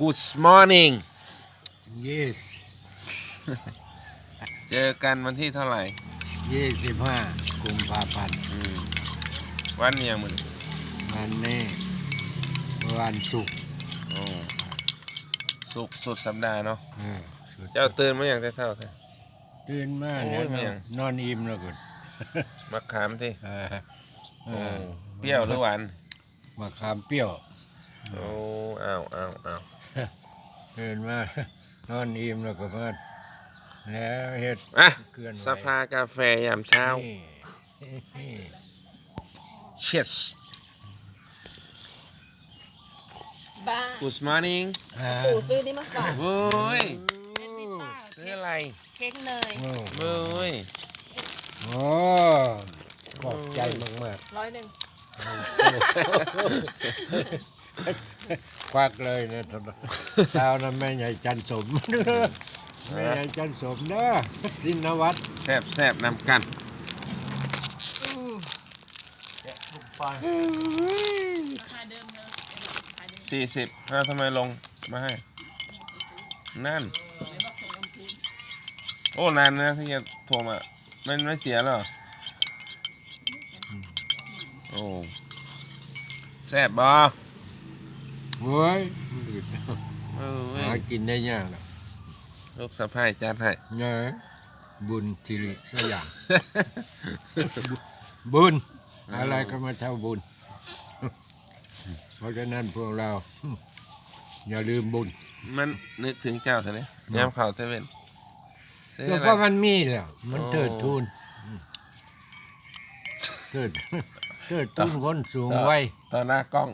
Good morning yes เจอกันวันที่เท่าไหร่ยี่สิบห้ากุมภาพันธ์อืมวันเมียงมึงวันนี้วันศุกร์โอ้สุกร์สุดสัปดาห์เนาะเออสุดเจ้าตื่นมาอย่างแต่เช้าแท้ ตื่นมาแล้วโอ้ยแม่ง นอนอิ่มแล้วก็มะขามที่เออเอโอ้อเปรี้ยวหรือหวาน มะขามเปรี้ยว โอ้อ้าวอ้าวอ้าว ตื่นมานอนอิ่มแล้วก็มาแล้วเฮ็ดอะเคลื่อนไหวสภากาแฟยามเช้านี่นี่ Cheers บ้า Good morning อ่าปู่ซื้อนี่มาฝากโว้ยเป็นพิซซ่าซื้ออะไรเค้กเนยโอ้เว้ยโอ้ขอบใจมากร้อยหนึ่งๆ ควักเลยนะตอนนั้นเช้านั้นแม่ใหญ่จันสมแม่ใหญ่จันสมเด้อสินวัตรแซบแซบนำกันราคาเดิมเนอะราคาเดิมสี่สิบเอ้าทำไมลงมาให้ นั่น โอ้นานนะที่จะโทรมาไม่ไม่เสียแล้วเหรอโอ้แซ่บบ่ เว้ยเออเว้หายกินได้ยากหรอกลูกสะพ้ายจัดให้เนอะบุญสิริสยาม บุญ อะไรก็มาเท่าบุญ เพราะฉะนั้นพวกเรา อย่าลืมบุญ มันนึกถึงเจ้าเถอะเนี่ยยามเข่าเซเว่นซื้อก็อะไร เพราะมันมีแล้วมันโอ้เติดทุนเติดเติดทุนคนสูงวัย ต่อหน้ากล้อง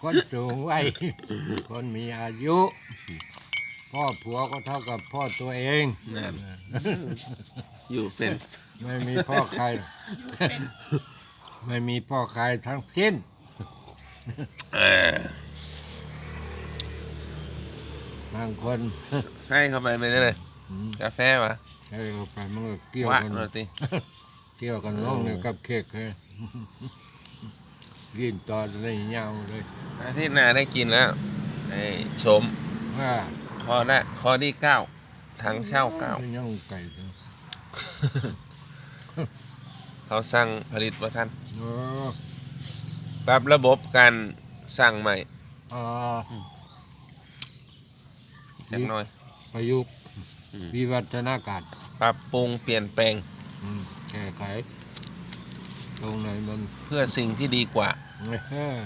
คนสูงวัยคนมีอายุ พ่อผัวก็เท่ากับพ่อตัวเอง นั่นอยู่เป็นไม่มีพ่อใคร ไม่มีพ่อใครทั้งสิ้น เออบางคนใส่เข้าไปไม่ได้เลยอืมกาแฟวะใช้เข้าไปมันก็เกี่ยววะกัน โรตีเกี่ยวกันน้องเนี่ยกับเค้กเลย กินต่อได้ยาวเลยอาทิตย์หน้าได้กินแล้วไอ้ชมว่าคอได้คอที่เก้าถังเช่าเก้าย่างไก่เนาะเขาสั่งผลิตว่าท่านโอ้ปรับระบบการสั่งใหม่อ่าสักหน่อยประยุกต์อืมวิวัฒนาการ ปรับปรุงเปลี่ยนแปลงอืมแก้ไข ตรงไหนมันเพื่อสิ่งที่ดีกว่าเออ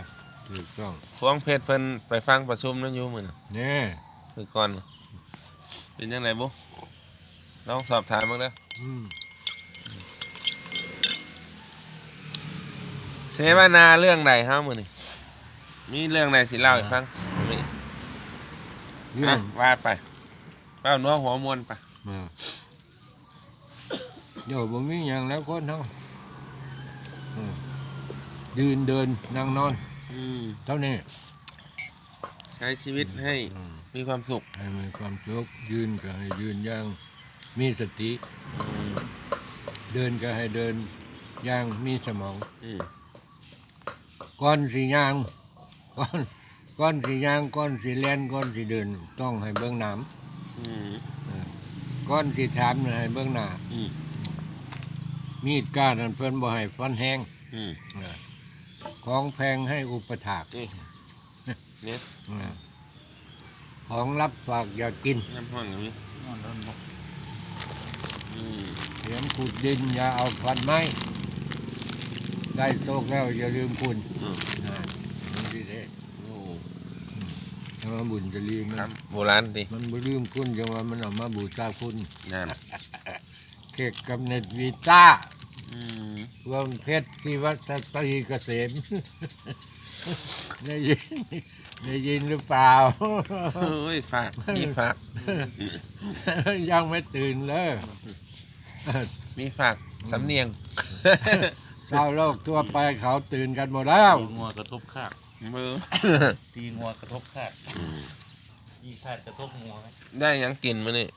ถูกต้องพวงเพชรเพิ่นไปฟังประชุมนั่นอยู่มือนะเนี่ยคือก่อนเป็นยังไงบุลองสอบถามมาเด้ออืมเสวนาเรื่องใดฮะมือนี่มีเรื่องใดสิเล่าให้ฟังมีเรื่ออะงว่าไปเป้านัวหัวมวนไปมาเดี๋ยวผมมีอย่างแล้วคนเท่าอืม ยืนเดินนั่งนอน อืมเท่านี้ใช้ชีวิตให้อืมมีความสุขให้มีความสุขยืนก็ให้ยืนอย่างมีสติอืมเดินก็ให้เดินอย่างมีสมองอืมก่อนสิย่างก่อนก่อนสิย่างก่อนสิเล่นก่อนสิเดิน ต้องให้เบื้องหน้อืมำก่อนสิถามน่ะให้เบื้องหน้า อืม มีดก้านนั้นเพิ่นบ่ให้ฟันแห้งอืมอ่าของแพงให้อุปถากนี่เนี่ยอ่าของรับฝากอย่ากินน้ำห้อนกับนี้อืมเสียงขุดดินอย่าเอาฟันไม้ได้โตกแล้วอย่าลืมคุณอืมอ่ามันสิเด้โอ้ถ้ามันบุญจะลืมคมัรันบโบราณดิมันบ่ลืมคุณจังว่ามันเอามาบูชาคุณนั่นเค้กกับเน็ตวีต้าอืม รวมเพชรที่วัดตรีเกษมได้ยินได้ยินหรือเปล่าเฮ้ยฝากมีฝาก ยังไม่ตื่นเลยมีฝากสำเนียงชาวโลกทั่วไปเขาตื่นกันหมดแล้วตีงัวกระทบคากมือตีงัวกระทบคากยี่คาดกระทบงัวไหมได้หยังกินมานี่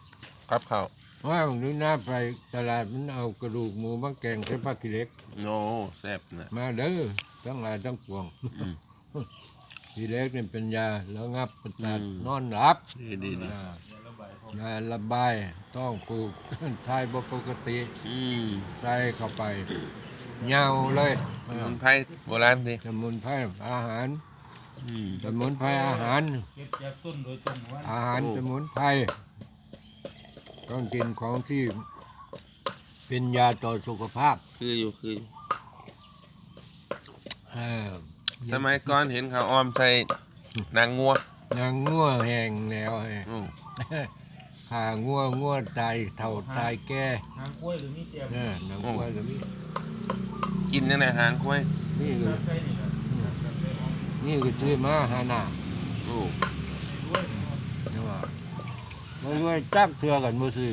ครับเขา วว่าผมดูหน้าไปตลาดมันเอากระดูกหมูมาแกงใส่ผักกิเหล็ก โอ้แซ่บนะมาเด้อทั้งหลายทั้งปวงอืมทีเล็กนี่เป็นยาแล้วงับประสาทนอนหลับดีดีดีอ่ายาระบายต้องปลูก ทายบ่ปกติอืมใส่เข้าไปเหงาเลยสมุนไพรโบราณดิสมุนไพรอาหาร อืมสมุนไพรอาหาร เก็บจากต้นโดยตรงว่าอาหารโอ้สมุนไพร ต้องกินของที่เป็นยาต่อสุขภาพคืออยู่คืออยู่เออสมัยก่อนเห็นเขาอ้อมใส่นางงัวนางงัวแห้งแล้วไอ้อืมขางัวงัวตายเท่าตายแก่น้ำกล้วยหรือมีเตรียมเออนางงัวก็มีกินยังไงหางกล้วยนี่คือใส่นี่แหละนี่คือชื่อมาฮานา โอ้นี่ว่า บ่รวยจักเทื่อกันบ่ซื้อ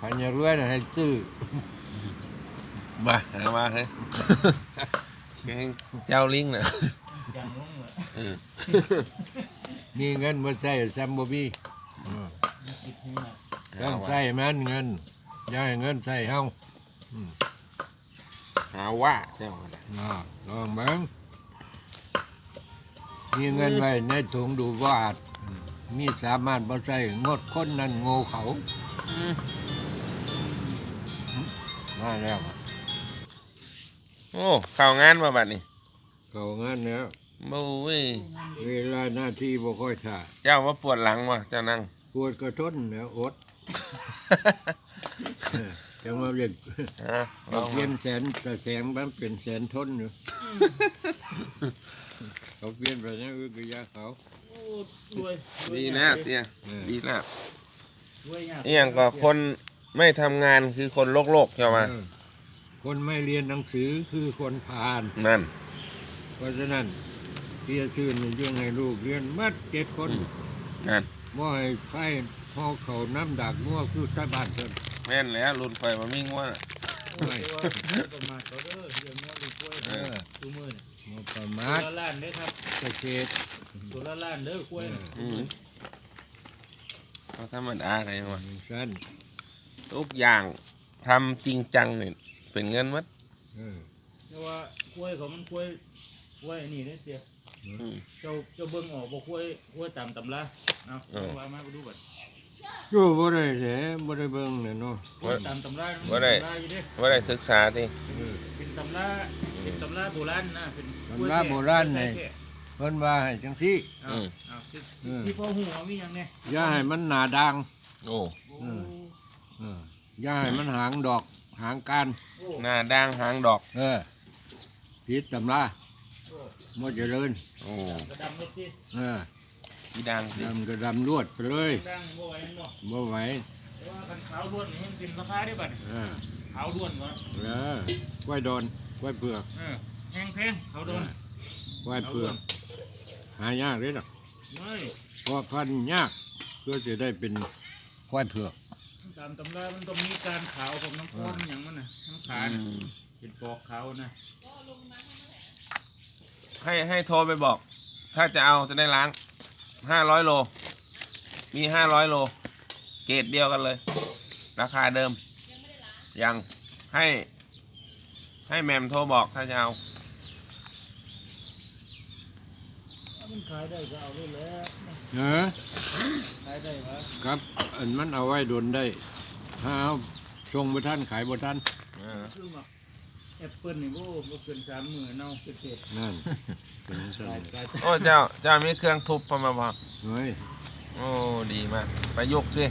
คันอยากรวยน่ะให้ซื้อบ้าหามาเฮ้ยแกงเจ้าลิงน่ะอย่างลงเลยเออมีเงินบ่ใช้ซ้ำบ่มีเออมีคิดนี่นะต้องใช้มันเงินอย่าให้เงินใช้เฮาหาว่าเจ้าน่ะอ่าลองเบิ่งมีเงินไว้ในถุงดูบ่อาจ มีสามารถบ่ใช้งดคนนั้นโง่เขาอืมมาแล้วโอ้เข้างานมาบัดนี้เขางานแล้วบู้ยเวลาหน้าที่บ่ค่อยท่าเจ้าว่าปวดหลังวะเจ้านั่ง ปวดกระทนแล้วอดเออจังว่าเรียกฮะลเราองเพียมานแสนแต่แสงมันเป็นแสนทนอยู่เขาเปลี่ยนไปนะคือยาเขา โอ้ด้วยดีแล้วเตียงเออดีแล้วด้วยยากเอียงก็คนไม่ทำงานคือคนโลกโลกใช่ไหมเออคนไม่เรียนหนังสือคือคนผ่านนั่น เพราะฉะนั้นเตี้ยชื่นนี่ยังให้ลูกเรียนมัดเจ็ดคนอืม นั่นว่าให้ไฟพอเขาน้ำดักมั่วคือใต้บ้านเพิ่นแม่นแล้วรุ่นไฟมามิ่งว่าน่ะโอ้ยว่าประมาทเขาเด้อเรื่องนี้กล้วยเออตัวมือเนี่ย มาประตัวมาทละล้านเด้อครับเกษตรตัวละล้านเด้อกล้วยอืมเขาธรรมดาไงวะสั้นทุกอย่างทำจริงจังเนี่ยเป็นเงินวัดเออแต่ว่ากล้วยเขามันกล้วยกล้วยอันนี้เด้อเตี้ยอืม เจ้าเจ้าเบิ่งออกบ่กล้วยกล้วยตามตำราเอาเออ ว่ามาไปดูก่อนอยู่บ่ได้แท้บ่ได้เบิ่งเนี่ยเนาะกล้วยตามตำรามันว่าได้ ตำราอยู่เด้ว่าได้ศึกษาที่เออเป็นตำรา เป็นตำราโบราณนะเป็นกล้วยตำราโบราณแท้นี่แท้เพิ่นว่าให้จังซี่เอาเอาที่เออที่พ่อหัวมีหยังเนี่ยอย่าให้มันหนาดังโอ้เออเอออย่าให้มันหางดอกหางการโอ้หน้าด่างหางดอก เออผิดตำราบ่เจริญโอ้กระดำรถที่เอออีด่างสิดำก็ดำรวดไปเลยดังบ่ไหวเนาะบ่ไหวแต่ว่าคันขาวล้วนนี่มันเป็นราคาได้บัดเออขาวล้วนวะเออกล้วยดอน กล้วยเผือกเออแพงแพงขาวโดนกล้วยเผือกหายากเลยดอกไม่เพราะพันธุ์ยากเพื่อจะได้เป็นกล้วยเผือกตามตำรามันต้องมีการขาวกับน้ำข้นอย่างมันน่ะน้ำขาอืน่ะมเป็นปอกขาวนะให้ให้โทรไปบอก ถ้าจะเอาจะได้ล้างห้าร้อยโล มีห้าร้อยโล เกรดเดียวกันเลย ราคาเดิมยังให้ ให้แมมโทรบอกถ้าจะเอาถ้ามันขายได้ก็เอาได้แล้วเออขายได้วะครับอันมันเอาไว้โดนได้ ถ้าเอาชงบ่ท่านขายบ่ท่านเออคือมาแอปเปิ้ลนี่โอ้บ่เกินสามหมื่นเนาเศษนั่นเป็นจังๆซั่ขายนขายโอ้เจ้าเจ้ามีเครื่องทุบพอมาบอกเฮ้ยโอ้ดีมากประยุกต์สิ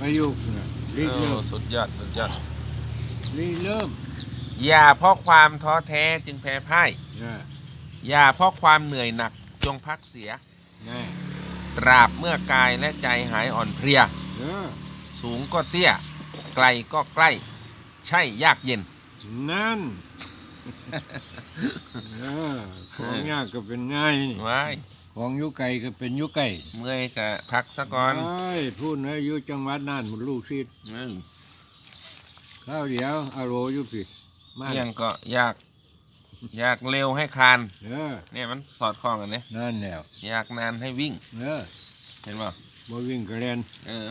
ประยุกต์น่ะรีโอ้เริ่มสุดยอดสุดยอดรีเริ่ม อย่าเพราะความท้อแท้จึงแพ้พ่ายนะอย่าเพราะความเหนื่อยหนักจงพักเสียนะตราบเมื่อกายและใจหายอ่อนเพลีย เออสูงก็เตี้ย ไกลก็ใกล้ ใช่ยากเย็น นั่นเออของยากก็เป็นง่ายนี่ไว้ายของอยุไก่ก็เป็นอยุไก่เมื่อยกะพักซะก่อนไอ้พูดนะอยู่จังหวัดน่านหมดลูกศิษย์อืมข้าวเดียวอาโรอยู่ผิด มาเที่ยงก็อยาก อยากเร็วให้คานเออเนี่ยมันสอดคล้องกันเนี่ยนั่นแล้วอยากนานให้วิ่ง เออเห็นป่ะบ่วิ่งกระเรียนเออ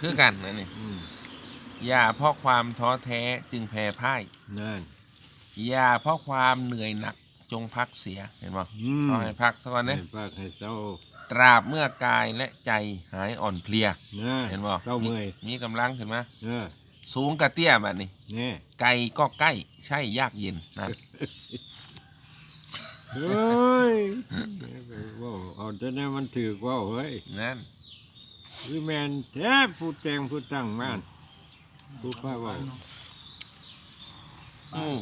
คือกันนะนี่อืมอย่าเพราะความท้อแท้จึงแพ้พ่าย นั่น อย่าเพราะความเหนื่อยหนักจจงพักเสียเห็นบ่อืมเอาให้พักสักวันให้เด้พักให้เศร้าตราบเมื่อกายและใจหายอ่อนเพลีย นะเห็นบ่เศร้าเมื่อยมีกำลังขึ้นมาเออ สูงกระเตี้ยแบบนี้นี่ไกลก็ใกล้ใช่ยากเย็นนะเฮ้ยว้าวเอาแต่แนี้มันถือกว่าเฮ้ยนั่นคือแมนแท้ผู้แต่งผู้ตั้งม่านผู้พาเว่าอืม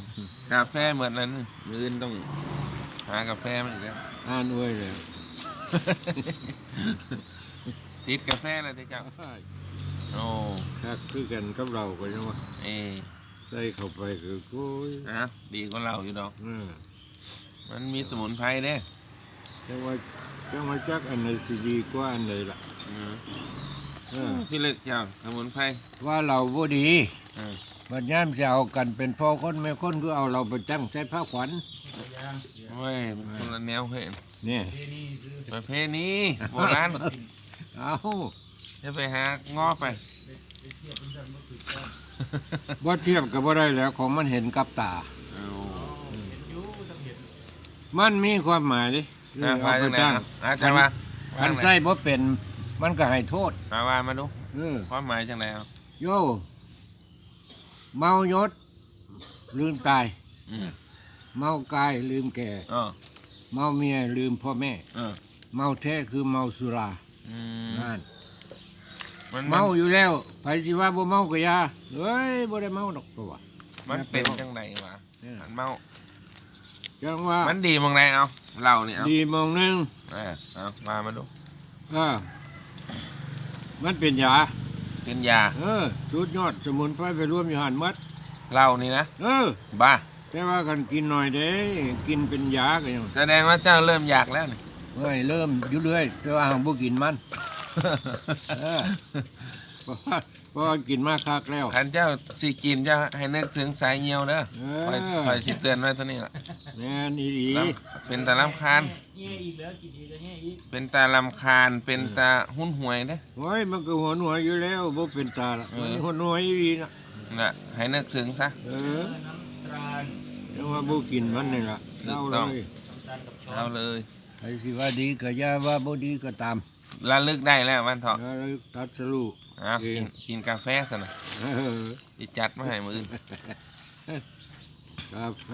กาแฟเหมือนนั้นมืออื่นต้องหากาแฟมาอีกแล้วอ่านอวยเลยติดกาแฟแล้วที่เจ้า โอ้คักคือกันกับเราก็ยังว่าเอยใส่เข้าไปคือโอ้ยนะดีกว่าเราอยู่ดอก เออมันมีสมุนไพรเด้จังว่าจังว่าจักอันไหนสิดีกว่าอันใดล่ะอืมเออพี่ลึกเจ้าสมุนไพรว่าเราบ่ดีเออบัดยามสิเอากันเป็นพ่อคนแม่คนก็เอาเราไปตั้งใส่ผ้าขวัญโอ้ยมันคนละแนวเพื่อนนี่ประเพณีโบราณ เอา จะไปหางอไป บ่เทียบกับบ่ได้แล้วของมันเห็นกับตาเอามันมีความหมายดิอะเอาไปไปทางไหนตั้งครับอาจารย์ว่าคันใส่บ่เป็น มันก็ให้โทษมาว่ามาดูเออความหมายจังไดเอาโยเมายศ ลืมตาย อืมเมากายลืมแก่ อ๋อเมาเมียลืมพ่อแม่ เออเมาแท้คือเมาสุราอืม นั่น มันเมาอยู่แล้วไผสิว่าบ่เมาก็อยาเฮ้ยบ่ได้เมาดอกตัว มันเป็นจังไดวะเออมันเมา จังว่ามันดีมองไดเอาเราเนี่ยเอาดีมองหนึงเออเอามามาดูเออมันเป็นยาเป็นยาเออสุดยอดสมุนไพรไปรวมอยู่หันหมัดเรานี่นะเออ บ้าแต่ว่ากันกินหน่อยเด้กินเป็นยาก็ยังแสดงว่าเจ้าเริ่มอยากแล้วนี่เฮ้ยเริ่มอยู่เรื่อยแต่ว่าหังบ่กินมัน เออเพราะว่าเพราะว่ากินมากคักแล้ว ขันเจ้าสิกินเจ้าให้นึกถึงสายเงียวเด้อเอคอยอคอยสิเตือนไว้เท่านี้ล่ะแม่นอีหลีลำเป็นตาลำคาญ แง่อีกแล้วกินอีกแล้วแง่อีกเป็นตาลำคาญ เป็นตาหุ้นหวยเด้อโอ้ยมันก็หัวหน่วยอยู่แล้วบ่เป็นตาละเออมันหัวหน่วยอีหลีน่ะน่ะให้นึกถึงซะ เออน้ำตาลยังว่าบ่กินมันนี่ล่ะเศร้าถูกเลต้อง ยน้ำตาลกับช้อนเอาเลยใครสิว่าดีก็อย่าว่าบ่ดีก็ตาม ระลึกได้แล้ววันเถาะแล้วตัดสรุอะเอกิงนกินกาแฟซะนะเออจิจัดมาให้มืออื่นกาแฟ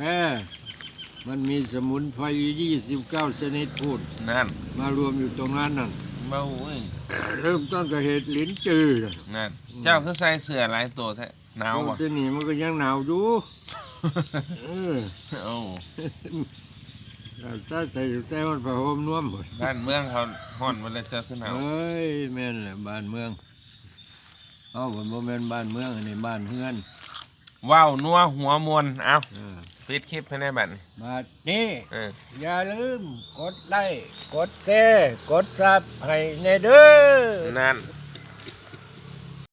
มันมีสมุนไพรอยู่29ชนิดพูด นั่นมารวมอยู่ตรงนั้นนั่นเบ้าเว้ยเริ่มต้นกับเห็ดลิ้นจืดน่ะนั่นเจ้าคือใส่เสื้อหลายตัวแท้หนาวตรงบ่ที่นี่มันก็ยังหนาวอยู่ เออโอ้ ถ้าใส่ใส่มันผ้าห่มน่วมหมดบ้านเมืองเขาห่อนมาเลยเจ้าขึ้นหนาวเอ้ยแม่นแหละบ้านเมืองเอ้าผมบ่แม่นบ้านเมืองอันนี้บ้านเฮือนว้าวนัวหัวมวนเอาเออปิดคลิปให้ได้บัดนี้มานี่ เอออย่าลืมกดไลค์กดแชร์กดซับให้แน่เด้อ นั่น